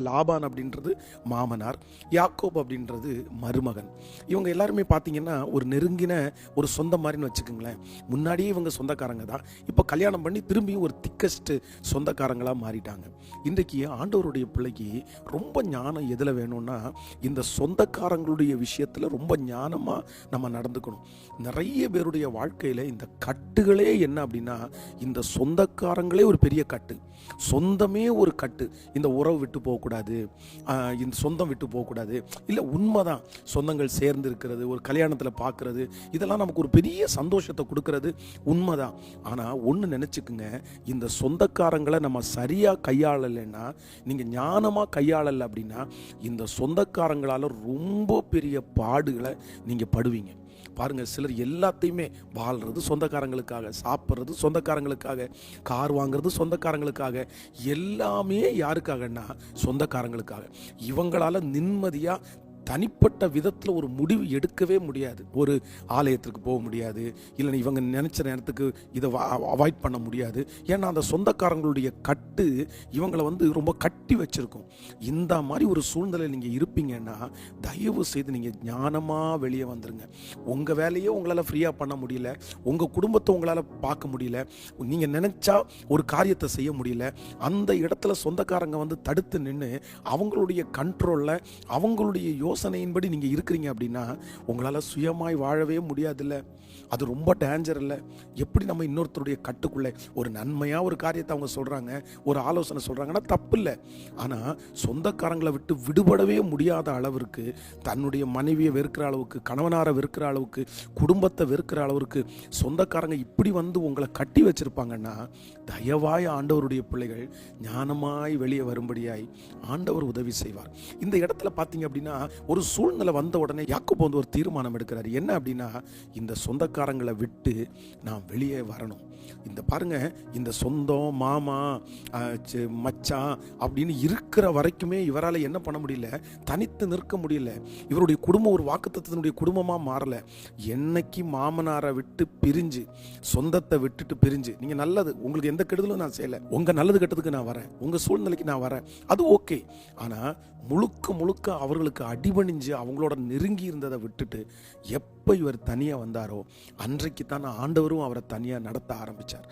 லாபான் அப்படின்றது மாமனார் யாக்கோப் அப்படின்றது மருமகன். இவங்க எல்லாருமே பார்த்தீங்கன்னா ஒரு நெருங்கின ஒரு சொந்த மாதிரின்னு வச்சுக்கோங்களேன். முன்னாடியே இவங்க சொந்தக்காரங்க தான். இப்போ கல்யாணம் பண்ணி திரும்பியும் ஒரு திக்கஸ்ட் சொந்தக்காரங்களாக மாறிட்டாங்க. இன்றைக்கு ஆண்டவருடைய பிள்ளைக்கு ரொம்ப ஞானம் எதில் வேணும்னா இந்த சொந்தக்காரங்களுடைய விஷயத்தில் ரொம்ப ஞானமாக நம்ம நடந்துக்கணும். நிறைய பேருடைய வாழ்க்கையில் இந்த கட்டுகளே என்ன அப்படின்னா இந்த சொந்தக்காரங்களே ஒரு பெரிய கட்டு. சொந்தமே ஒரு கட்டு. இந்த உறவு விட்டு போகக்கூடாது. போகக்கூடாது. இந்த சொந்தம் விட்டு போகக்கூடாது. இல்லை உண்மை தான் சொந்தங்கள் சேர்ந்து இருக்கிறது ஒரு கல்யாணத்தில் பார்க்கறது இதெல்லாம் நமக்கு ஒரு பெரிய சந்தோஷத்தை கொடுக்கறது உண்மைதான். ஆனால் ஒன்று நினச்சிக்குங்க இந்த சொந்தக்காரங்களை நம்ம சரியாக கையாளலைன்னா நீங்கள் ஞானமாக கையாளலை அப்படின்னா இந்த சொந்தக்காரங்களால் ரொம்ப பெரிய பாடுகளை நீங்கள் படுவீங்க. பாருங்கள் சிலர் எல்லாத்தையுமே வாழ்கிறது சொந்தக்காரங்களுக்காக சாப்பிட்றது சொந்தக்காரங்களுக்காக கார் வாங்குறது சொந்தக்காரங்களுக்காக எல்லாமே யாருக்காகன்னா சொந்தக்காரங்களுக்காக. இவங்களால் நிம்மதியாக தனிப்பட்ட விதத்தில் ஒரு முடிவு எடுக்கவே முடியாது. ஒரு ஆலயத்திற்கு போக முடியாது. இல்லை இவங்க நினச்ச நேரத்துக்கு இதை அவாய்ட் பண்ண முடியாது. ஏன்னா அந்த சொந்தக்காரங்களுடைய கட்டு இவங்களை வந்து ரொம்ப கட்டி வச்சிருக்கும். இந்த மாதிரி ஒரு சூழ்நிலையில் நீங்கள் இருப்பீங்கன்னா தயவு செய்து நீங்கள் ஞானமாக வெளியே வந்துடுங்க உங்கள் வேலையை உங்களால் ஃப்ரீயாக பண்ண முடியல. உங்கள் குடும்பத்தை உங்களால் பார்க்க முடியல. நீங்கள் நினச்சா ஒரு காரியத்தை செய்ய முடியல. அந்த இடத்துல சொந்தக்காரங்க வந்து தடுத்து நின்று அவங்களுடைய கண்ட்ரோலில் அவங்களுடைய யோசனை யோசனையின்படி நீங்கள் இருக்கிறீங்க அப்படின்னா உங்களால் சுயமாய் வாழவே முடியாதுல்ல. அது ரொம்ப டேஞ்சர் இல்லை. எப்படி நம்ம இன்னொருத்தருடைய கட்டுக்குள்ளே ஒரு நன்மையாக ஒரு காரியத்தை அவங்க சொல்கிறாங்க ஒரு ஆலோசனை சொல்கிறாங்கன்னா தப்பு இல்லை ஆனால் சொந்தக்காரங்களை விட்டு விடுபடவே முடியாத அளவிற்கு தன்னுடைய மனைவியை வெறுக்கிற அளவுக்கு கணவனாரை வெறுக்கிற அளவுக்கு குடும்பத்தை வெறுக்கிற அளவிற்கு சொந்தக்காரங்க இப்படி வந்து உங்களை கட்டி வச்சுருப்பாங்கன்னா தயவாய் ஆண்டவருடைய பிள்ளைகள் ஞானமாய் வெளியே வரும்படியாய் ஆண்டவர் உதவி செய்வார். இந்த இடத்துல பார்த்தீங்க அப்படின்னா ஒரு சூழ்நிலை வந்த உடனே யாக்கோபு வந்து ஒரு தீர்மானம் எடுக்கிறார். என்ன அப்படின்னா இந்த சொந்தக்காரங்களை விட்டு நான் வெளியே வரணும். இந்த பாருங்க இந்த சொந்தம் மாமா மச்சான் அப்படின்னு இருக்கிற வரைக்குமே இவரால் என்ன பண்ண முடியல தனித்து நிற்க முடியல. இவருடைய குடும்பம் ஒரு வாக்குத்தத்தினுடைய குடும்பமாக மாறல. என்னைக்கு மாமனாரை விட்டு பிரிஞ்சு சொந்தத்தை விட்டுட்டு பிரிஞ்சு நீங்க நல்லது உங்களுக்கு எந்த கெடுதலும் நான் செய்யலை. உங்க நல்லது கெட்டதுக்கு நான் வரேன். உங்க சூழ்நிலைக்கு நான் வரேன். அது ஓகே. ஆனால் முழுக்க முழுக்க அவர்களுக்கு அடி அடிபணிஞ்சு அவங்களோட நெருங்கி இருந்ததை விட்டுட்டு எப்போ இவர் தனியாக வந்தாரோ அன்றைக்கு தான் ஆண்டவரும் அவரை தனியாக நடத்த ஆரம்பிச்சார்.